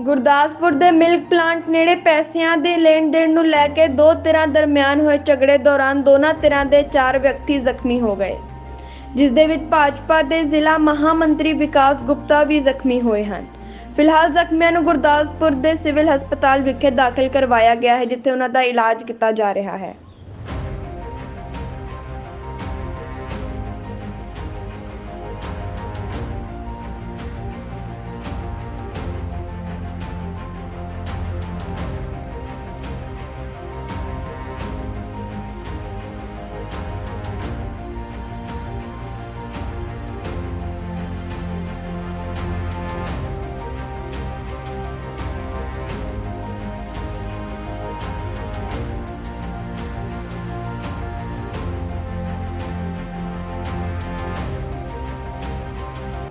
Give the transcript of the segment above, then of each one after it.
ਗੁਰਦਾਸਪੁਰ ਦੇ milk plant ਨੇੜੇ ਪੈਸਿਆਂ ਦੇ ਲੈਣ ਦੇਣ ਨੂੰ ਲੈ ਕੇ ਦੋ ਧਿਰਾਂ ਦਰਮਿਆਨ ਹੋਏ ਝਗੜੇ ਦੌਰਾਨ ਦੋਨਾਂ ਧਿਰਾਂ ਦੇ ਚਾਰ ਵਿਅਕਤੀ ਜ਼ਖਮੀ ਹੋ ਗਏ, ਜਿਸ ਦੇ ਵਿੱਚ ਭਾਜਪਾ ਦੇ ਜ਼ਿਲ੍ਹਾ ਮਹਾਮੰਤਰੀ ਵਿਕਾਸ ਗੁਪਤਾ ਵੀ ਜ਼ਖਮੀ ਹੋਏ ਹਨ। ਫਿਲਹਾਲ ਜ਼ਖਮੀਆਂ ਨੂੰ ਗੁਰਦਾਸਪੁਰ ਦੇ ਸਿਵਲ ਹਸਪਤਾਲ ਵਿਖੇ ਦਾਖਲ ਕਰਵਾਇਆ ਗਿਆ ਹੈ, ਜਿੱਥੇ ਉਹਨਾਂ ਦਾ ਇਲਾਜ ਕੀਤਾ ਜਾ ਰਿਹਾ ਹੈ।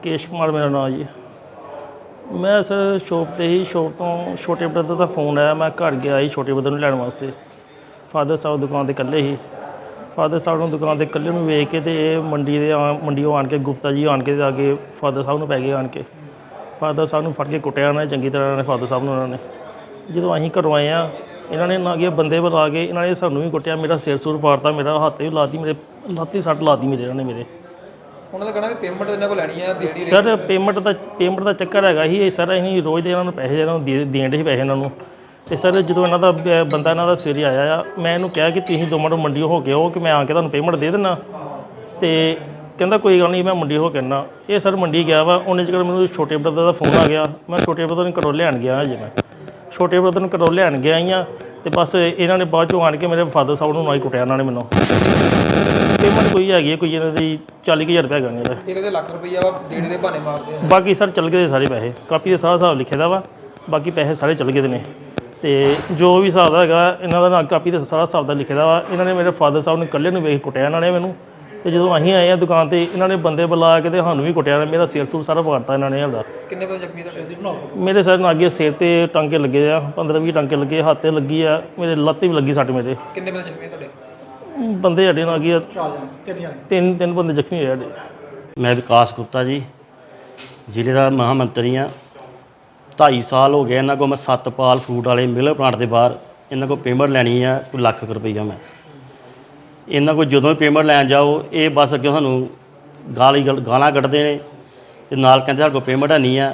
ਕੇਸ਼ ਕੁਮਾਰ ਮੇਰਾ ਨਾਮ ਜੀ। ਮੈਂ ਸਰ ਸ਼ੋਪ ਤੇ ਹੀ ਸ਼ੋਪ ਤੋਂ ਛੋਟੇ ਬ੍ਰਦਰ ਦਾ ਫੋਨ ਆਇਆ, ਮੈਂ ਘਰ ਗਿਆ ਸੀ ਛੋਟੇ ਬ੍ਰਦਰ ਨੂੰ ਲੈਣ ਵਾਸਤੇ। ਫਾਦਰ ਸਾਹਿਬ ਦੁਕਾਨ ਤੇ ਇਕੱਲੇ ਸੀ। ਫਾਦਰ ਸਾਹਿਬ ਨੂੰ ਦੁਕਾਨ ਤੇ ਇਕੱਲੇ ਨੂੰ ਵੇਖ ਕੇ ਤੇ ਇਹ ਮੰਡੀ ਦੇ ਆ- ਮੰਡੀੋਂ ਆਣ ਕੇ, ਗੁਪਤਾ ਜੀ ਆਣ ਕੇ ਤੇ ਆ ਕੇ ਫਾਦਰ ਸਾਹਿਬ ਨੂੰ ਪੈ ਗਏ ਆਣ ਕੇ। ਫਾਦਰ ਸਾਹਿਬ ਨੂੰ ਫੜ ਕੇ ਕੁੱਟਿਆ ਉਹਨਾਂ ਨੇ, ਚੰਗੀ ਤਰ੍ਹਾਂ ਨੇ, ਫਾਦਰ ਸਾਹਿਬ ਨੂੰ ਉਹਨਾਂ ਨੇ। ਜਦੋਂ ਅਸੀਂ ਘਰੋਂ ਆਏ ਆ ਇਹਨਾਂ ਨੇ ਨਾ ਕਿ ਬੰਦੇ ਬੁਲਾ ਕੇ ਇਹਨਾਂ ਨੇ ਸਾਨੂੰ ਵੀ ਕੁੱਟਿਆ, ਮੇਰਾ ਸਿਰ ਸੁਰ ਪਾੜਤਾ, ਮੇਰਾ ਹੱਥ ਵੀ ਲਾਤੀ, ਮੇਰੇ ਲਾਤੀ ਸੱਟ ਲਾਤੀ ਮੇਰੇ, ਇਹਨਾਂ ਨੇ ਮੇਰੇ। ਉਹਨਾਂ ਦਾ ਕਹਿਣਾ ਵੀ ਪੇਮੈਂਟ ਇਹਨਾਂ ਕੋਲ ਲੈਣੀ ਆ ਦੇਣੀ ਸਰ ਪੇਮੈਂਟ ਦਾ ਪੇਮੈਂਟ ਦਾ ਚੱਕਰ ਹੈਗਾ ਹੀ ਇਹ ਸਰ ਅਸੀਂ ਰੋਜ਼ ਦੇ ਇਹਨਾਂ ਨੂੰ ਪੈਸੇ ਇਹਨਾਂ ਨੂੰ ਦੇ ਦੇਣ ਦੇ ਪੈਸੇ ਇਹਨਾਂ ਨੂੰ। ਤੇ ਸਰ ਜਦੋਂ ਇਹਨਾਂ ਦਾ ਬ- ਬੰਦਾ ਇਹਨਾਂ ਦਾ ਸਵੇਰੇ ਆਇਆ ਆ ਮੈਂ ਇਹਨੂੰ ਕਿਹਾ ਕਿ ਤੁਸੀਂ ਦੋ ਮਿੰਟ ਮੰਡੀ ਹੋ ਕੇ ਆਓ ਕਿ ਮੈਂ ਆ ਕੇ ਤੁਹਾਨੂੰ ਪੇਮੈਂਟ ਦੇ ਦੇਣਾ ਤੇ ਕਹਿੰਦਾ ਕੋਈ ਗੱਲ ਨਹੀਂ ਮੈਂ ਮੰਡੀ ਹੋ ਕੇ ਆਉਣਾ ਇਹ ਸਰ ਮੰਡੀ ਗਿਆ ਵਾ ਉਹਨੇ ਜਿਹੜਾ ਮੈਨੂੰ ਛੋਟੇ ਬ੍ਰਦਰ ਦਾ ਫੋਨ ਆ ਗਿਆ ਮੈਂ ਛੋਟੇ ਬ੍ਰਦਰ ਨੂੰ ਘਰੋਂ ਲੈਣ ਗਿਆ ਹਜੇ ਮੈਂ। ਛੋਟੇ ਬ੍ਰਦਰ ਨੂੰ ਘਰੋਂ ਲੈਣ ਗਿਆ ਹੀ ਆ ਤੇ ਬਸ ਇਹਨਾਂ ਨੇ ਬਾਅਦ ਚੋਂ ਆਣ ਕੇ ਮੇਰੇ ਫਾਦਰ ਸਾਹਿਬ ਨੂੰ ਨਾਲ ਹੀ ਕੁੱਟਿਆ ਇਹਨਾਂ ਨੇ ਮੈਨੂੰ। ਪੇਮੈਂਟ ਕੋਈ ਹੈਗੀ ਹੈ, ਕੋਈ ਇਹਨਾਂ ਦੀ 40000 ਰੁਪਏ ਹੈਗਾ ਮੇਰਾ ਇਹ ਕਹਿੰਦੇ ਲੱਖ ਰੁਪਈਆ ਵਾ ਦੇਣੇ ਦੇ ਬਹਾਨੇ ਮਾਰਦੇ ਆ। ਬਾਕੀ ਸਰ ਚੱਲ ਗਏ ਦੇ ਸਾਰੇ ਪੈਸੇ। ਕਾਪੀ ਦੇ ਸਾਰਾ ਹਿਸਾਬ ਲਿਖੇ ਦਾ ਵਾ ਬਾਕੀ ਪੈਸੇ ਸਾਰੇ ਚੱਲ ਗਏ ਦੇ ਨੇ। ਤੇ ਜੋ ਵੀ ਹਿਸਾਬ ਦਾ ਹੈਗਾ ਇਹਨਾਂ ਦਾ ਨਾ ਕਾਪੀ ਤੇ ਸਾਰਾ ਹਿਸਾਬ ਦਾ ਲਿਖੇ ਦਾ ਵਾ। ਇਹਨਾਂ ਨੇ ਮੇਰੇ ਫਾਦਰ ਸਾਹਿਬ ਨੂੰ ਇਕੱਲੇ ਨੂੰ ਵੇਖ ਕੇ ਕੁੱਟਿਆ ਇਹਨਾਂ ਨੇ ਮੈਨੂੰ। ਤੇ ਜਦੋਂ ਅਸੀਂ ਆਏ ਆ ਦੁਕਾਨ ਤੇ ਇਹਨਾਂ ਨੇ ਬੰਦੇ ਬੁਲਾ ਕੇ ਤੇ ਸਾਨੂੰ ਵੀ ਕੁੱਟਿਆ ਮੇਰਾ ਸਿਰ ਸੂਰ ਸਾਰਾ ਪਾੜਤਾ ਇਹਨਾਂ ਨੇ ਹਲਦਾ ਕਿੰਨੇ ਬੰਦੇ ਜ਼ਖਮੀ ਤੁਹਾਡੇ ਮੇਰੇ ਸਿਰ ਨਾਲ ਅੱਗੇ ਸਿਰ ਤੇ ਟਾਂਕੇ ਲੱਗੇ ਆ 15 20 ਟਾਂਕੇ ਲੱਗੇ ਹੱਥ ਤੇ ਲੱਗੀ ਆ ਮੇਰੇ ਲੱਤ ਤੇ ਵੀ ਲੱਗੀ ਸੱਟ ਮੇਰੇ। ਕਿੰਨੇ ਬੰਦੇ ਜ਼ਖਮੀ ਤੁਹਾਡੇ? ਬੰਦੇ ਸਾਡੇ ਨਾਲ ਚਾਰ ਜਣੇ ਤਿੰਨ ਜਣੇ। ਤਿੰਨ ਤਿੰਨ ਬੰਦੇ ਜ਼ਖਮੀ ਹੋਏ ਸਾਡੇ। ਮੈਂ ਵਿਕਾਸ ਗੁਪਤਾ ਜੀ ਜ਼ਿਲ੍ਹੇ ਦਾ ਮਹਾਮੰਤਰੀ ਆ 2.5 ਸਾਲ ਹੋ ਗਏ ਇਹਨਾਂ ਕੋਲ ਮੈਂ ਸਤਪਾਲ ਫੂਡ ਵਾਲੇ ਮਿਲਰ ਪਲਾਂਟ ਦੇ ਬਾਹਰ ਇਹਨਾਂ ਕੋਲ ਪੇਮੈਂਟ ਲੈਣੀ ਆ ਕੋਈ ਲੱਖ ਕੁ ਰੁਪਈਆ ਮੈਂ। ਇਹਨਾਂ ਕੋਲ ਜਦੋਂ ਪੇਮੈਂਟ ਲੈਣ ਜਾਓ ਇਹ ਬਸ ਅੱਗੇ ਸਾਨੂੰ ਗਾਲੀ ਗਲ- ਗਾਲਾਂ ਕੱਢਦੇ ਨੇ ਤੇ ਨਾਲ ਕਹਿੰਦੇ ਸਾਡੇ ਕੋਲ ਪੇਮੈਂਟ ਹੈ ਨਹੀਂ ਆ।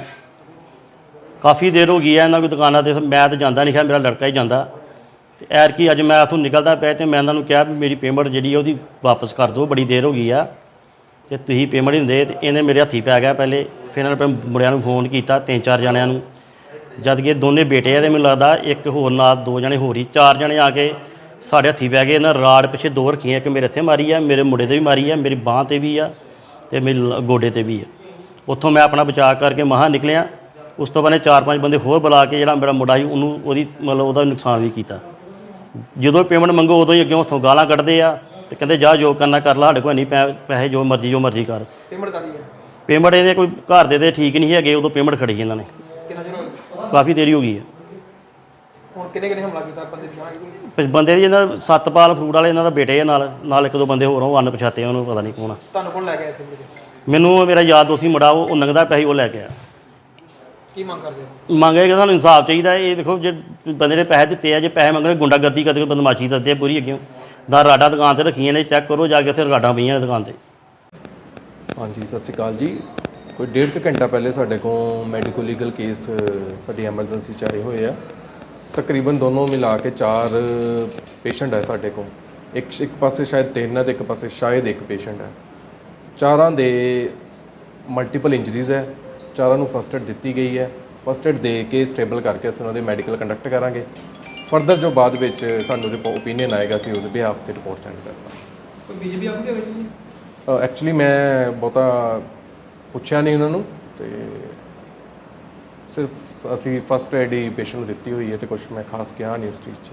ਕਾਫੀ ਦੇਰ ਹੋ ਗਈ ਆ ਇਹਨਾਂ ਕੋਈ ਦੁਕਾਨਾਂ ਤੇ ਮੈਂ ਤਾਂ ਜਾਂਦਾ ਨਹੀਂ ਖਿਆ ਮੇਰਾ ਲੜਕਾ ਹੀ ਜਾਂਦਾ। ਤੇ ਐਰ ਕੀ ਅੱਜ ਮੈਂ ਉੱਥੋਂ ਨਿਕਲਦਾ ਪਿਆ ਤੇ ਮੈਂ ਇਹਨਾਂ ਨੂੰ ਕਿਹਾ ਵੀ ਮੇਰੀ ਪੇਮੈਂਟ ਜਿਹੜੀ ਆ ਉਹਦੀ ਵਾਪਸ ਕਰ ਦਿਓ, ਬੜੀ ਦੇਰ ਹੋ ਗਈ ਆ। ਤੇ ਤੁਸੀਂ ਪੇਮੈਂਟ ਨਹੀਂ ਦਿੰਦੇ ਤੇ ਇਹਨੇ ਮੇਰੇ ਹੱਥੀ ਪੈ ਗਿਆ ਪਹਿਲੇ। ਫਿਰ ਇਹਨਾਂ ਨੇ ਆਪਣੇ ਮੁੰਡਿਆਂ ਨੂੰ ਫੋਨ ਕੀਤਾ, ਤਿੰਨ ਚਾਰ ਜਣਿਆਂ ਨੂੰ। ਜਦ ਕਿ ਦੋਨੇ ਬੇਟੇ ਆ ਤੇ ਮੈਨੂੰ ਲੱਗਦਾ ਇੱਕ ਹੋਰ ਨਾਲ ਦੋ ਜਣੇ ਹੋਰ ਹੀ, ਚਾਰ ਜਣੇ ਆ ਕੇ ਸਾਡੇ ਹੱਥੀ ਪੈ ਗਏ। ਇਹਨਾਂ ਰਾੜ ਪਿੱਛੇ ਦੋ ਰੱਖੀਆਂ, ਇੱਕ ਮੇਰੇ ਇੱਥੇ ਮਾਰੀ ਆ, ਮੇਰੇ ਮੁੰਡੇ ਤੇ ਵੀ ਮਾਰੀ ਆ, ਮੇਰੀ ਬਾਹ ਤੇ ਵੀ ਆ ਤੇ ਮੇਰੇ ਲ- ਗੋਡੇ ਤੇ ਵੀ ਆ। ਉੱਥੋਂ ਮੈਂ ਆਪਣਾ ਬਚਾਅ ਕਰਕੇ ਮਹਾ ਨਿਕਲਿਆ। ਉਸ ਤੋਂ ਬਾਅਦ ਇਹ ਚਾਰ ਪੰਜ ਬੰਦੇ ਹੋਰ ਬੁਲਾ ਕੇ ਜਿਹੜਾ ਮੇਰਾ ਮੁੰਡਾ ਸੀ, ਉਹਨੂੰ ਉਹਦੀ ਮਤਲਬ ਉਹਦਾ ਨੁਕਸਾਨ ਵੀ ਕੀਤਾ। ਜਦੋਂ ਪੇਮੈਂਟ ਮੰਗੋ ਉਦੋਂ ਹੀ ਅੱਗੇ ਉੱਥੋਂ ਗਾਲਾਂ ਕੱਢਦੇ ਆ ਤੇ ਕਹਿੰਦੇ ਜਾ ਜੋ ਕਰਨਾ ਕਰ ਲਾ ਸਾਡੇ ਕੋਲ ਨਹੀਂ ਪੈ- ਪੈਸੇ ਜੋ ਮਰਜ਼ੀ ਜੋ ਮਰਜ਼ੀ ਕਰ। ਪੇਮੈਂਟ ਕਾਦੀ ਹੈ ਪੇਮੈਂਟ ਇਹਦੇ ਕੋਈ ਘਰ ਦੇ ਦੇ ਠੀਕ ਨਹੀਂ ਹੈਗੇ ਉਦੋਂ ਪੇਮੈਂਟ ਖੜੀ ਇਹਨਾਂ ਨੇ। ਕਿੰਨਾ ਚਿਰ ਹੋ ਗਿਆ? ਕਾਫੀ ਦੇਰੀ ਹੋ ਗਈ ਹੈ ਹੁਣ ਕਿੰਨੇ ਕਿੰਨੇ ਹਮਲਾ ਕੀਤਾ ਬੰਦੇ ਪਛਾਣ ਕੁਝ ਬੰਦੇ ਦੀ ਇਹਨਾਂ ਸਤਪਾਲ ਫਰੂਟ ਵਾਲੇ ਇਹਨਾਂ ਦਾ ਬੇਟੇ ਆ ਨਾਲ ਨਾਲ ਇੱਕ ਦੋ ਬੰਦੇ ਹੋਰ ਉਹ ਅਣ ਪਛਾਤੇ ਉਹਨੂੰ ਪਤਾ ਨਹੀਂ ਕੌਣ ਆ। ਤੁਹਾਨੂੰ ਕੋਲ ਲੈ ਕੇ ਆਏ ਇੱਥੇ? ਮੈਨੂੰ ਮੇਰਾ ਯਾਦ ਦੋਸੀ ਮੁੰਡਾ ਉਹ ਉਹ ਨੰਗਦਾ ਪੈਸੇ ਉਹ ਲੈ ਕੇ ਆ ਕੀ ਮੰਗ ਕਰਦੇ ਹੋ? ਮੰਗੇ ਕਿ ਸਾਨੂੰ ਇਨਸਾਫ ਚਾਹੀਦਾ ਇਹ ਦੇਖੋ ਜੇ ਬੰਦੇ ਨੇ ਪੈਸੇ ਦਿੱਤੇ ਆ ਜੇ ਪੈਸੇ ਮੰਗਣੇ ਗੁੰਡਾਗਰਦੀ ਕਰਦੇ ਬਦਮਾਸ਼ੀ ਕਰਦੇ ਆ ਪੂਰੀ ਅੱਗੇ। ਦਾ ਰਾਡਾ ਦੁਕਾਨ ਤੇ ਰੱਖੀਆਂ ਨੇ ਚੈੱਕ ਕਰੋ ਜਾ ਕੇ ਉੱਥੇ ਰਾਡਾਂ ਪਈਆਂ ਨੇ ਦੁਕਾਨ ਤੇ। ਹਾਂਜੀ ਸਤਿ ਸ਼੍ਰੀ ਅਕਾਲ ਜੀ। ਕੋਈ ਡੇਢ ਕੁ ਘੰਟਾ ਪਹਿਲੇ ਸਾਡੇ ਕੋਲ ਮੈਡੀਕੋ ਲੀਗਲ ਕੇਸ ਸਾਡੀ ਐਮਰਜੈਂਸੀ ਚ ਆਏ ਹੋਏ ਆ। ਤਕਰੀਬਨ ਦੋਨੋਂ ਮਿਲਾ ਕੇ ਚਾਰ ਪੇਸ਼ੈਂਟ ਹੈ ਸਾਡੇ ਕੋਲ। ਇੱਕ ਇੱਕ ਪਾਸੇ ਸ਼ਾਇਦ ਤਿੰਨ ਹੈ ਤੇ ਇੱਕ ਪਾਸੇ ਸ਼ਾਇਦ ਇੱਕ ਪੇਸ਼ੈਂਟ ਹੈ ਚਾਰਾਂ ਦੇ ਮਲਟੀਪਲ ਇੰਜਰੀਜ਼ ਹੈ ਚਾਰਾਂ ਨੂੰ ਫਸਟ ਏਡ ਦਿੱਤੀ ਗਈ ਹੈ। ਫਸਟ ਏਡ ਦੇ ਕੇ ਸਟੇਬਲ ਕਰਕੇ ਅਸੀਂ ਉਹਨਾਂ ਦੇ ਮੈਡੀਕਲ ਕੰਡਕਟ ਕਰਾਂਗੇ। ਫਰਦਰ ਜੋ ਬਾਅਦ ਵਿੱਚ ਸਾਨੂੰ ਓਪੀਨੀਅਨ ਆਏਗਾ ਅਸੀਂ ਉਹਦੇ ਬਿਹਾਫ ਤੇ ਰਿਪੋਰਟ ਸੈਂਡ ਕਰਾਂਗੇ ਕੋਈ ਬੀਜੇਪੀ ਆਗੂ ਵੀ ਵਿੱਚ ਨਹੀਂ ਐਕਚੁਅਲੀ ਮੈਂ ਬਹੁਤਾ ਪੁੱਛਿਆ ਨਹੀਂ ਉਹਨਾਂ ਨੂੰ ਤੇ ਸਿਰਫ ਅਸੀਂ ਫਸਟ ਏਡ ਹੀ ਪੇਸ਼ੈਂਟ ਨੂੰ ਦਿੱਤੀ ਹੋਈ ਹੈ ਤੇ ਕੁਝ ਮੈਂ ਖਾਸ ਕਿਹਾ ਨਹੀਂ ਉਸ ਚੀਜ਼ 'ਚ।